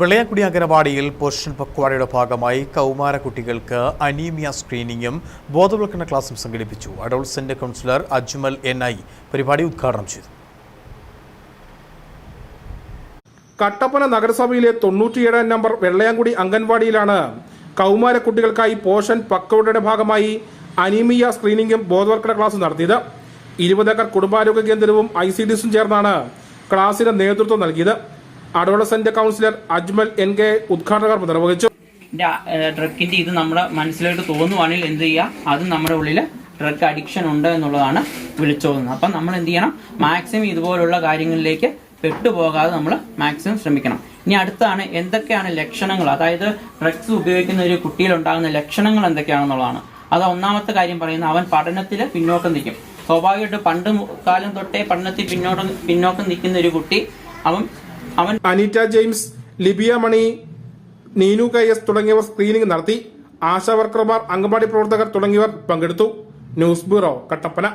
വെള്ളയാക്കുടി അംഗനവാടിയിൽ portion പക്വാടയുടെ ഭാഗമായി കൗമാര കുട്ടികൾക്ക് അനീമിയ സ്ക്രീനിങ്ങും ബോധവൽക്കരണ ക്ലാസും സംഘടിപ്പിച്ചു. Adolescent counsellor Ajmal N I പരിപാടി ഉദ്ഘാടനം ചെയ്തു. കട്ടപ്പന നഗരസഭയിലെ തൊണ്ണൂറ്റിയേഴാം നമ്പർ വെള്ളയാങ്കുടി അംഗൻവാടിയിലാണ് കൗമാര കുട്ടികൾക്കായി പോഷൻ പക്വടയുടെ ഭാഗമായി അനീമിയ സ്ക്രീനിങ്ങും ബോധവൽക്കരണ ക്ലാസ് നടത്തിയത്. ഇരുപതേക്കർ കുടുംബാരോഗ്യ കേന്ദ്രവും ഐ സി ചേർന്നാണ് ക്ലാസിന് നേതൃത്വം നൽകിയത്. Adolescent counsellor Ajmal N K ഉദ്ഘാടന കർമ്മം നിർവഹിച്ചു ഡ്രഗിന്റെ ഇത് നമ്മുടെ മനസ്സിലായിട്ട് തോന്നുവാണെങ്കിൽ എന്ത് ചെയ്യുക അത് നമ്മുടെ ഉള്ളിൽ ഡ്രഗ് അഡിക്ഷൻ ഉണ്ട് എന്നുള്ളതാണ് വിളിച്ചോതുന്നത്. അപ്പം നമ്മൾ എന്ത് ചെയ്യണം? മാക്സിമം ഇതുപോലുള്ള കാര്യങ്ങളിലേക്ക് പെട്ടുപോകാതെ നമ്മൾ മാക്സിമം ശ്രമിക്കണം. ഇനി അടുത്താണ് എന്തൊക്കെയാണ് ലക്ഷണങ്ങൾ? അതായത് ഡ്രഗ്സ് ഉപയോഗിക്കുന്ന ഒരു കുട്ടിയിൽ ഉണ്ടാകുന്ന ലക്ഷണങ്ങൾ എന്തൊക്കെയാണെന്നുള്ളതാണ്. അത് ഒന്നാമത്തെ കാര്യം പറയുന്നത് അവൻ പഠനത്തിൽ പിന്നോക്കം നിൽക്കും. സ്വാഭാവികമായിട്ട് പണ്ട് കാലം തൊട്ടേ പഠനത്തിൽ പിന്നോട്ട് പിന്നോക്കം നിൽക്കുന്ന ഒരു കുട്ടി അവൻ അവൻ Aneeta James Libiya Mani Neenu K S തുടങ്ങിയവർ സ്ക്രീനിംഗ് നടത്തി. ആശാ വർക്കർമാർ അംഗൻവാടി പ്രവർത്തകർ തുടങ്ങിയവർ പങ്കെടുത്തു. News bureau Kattappana.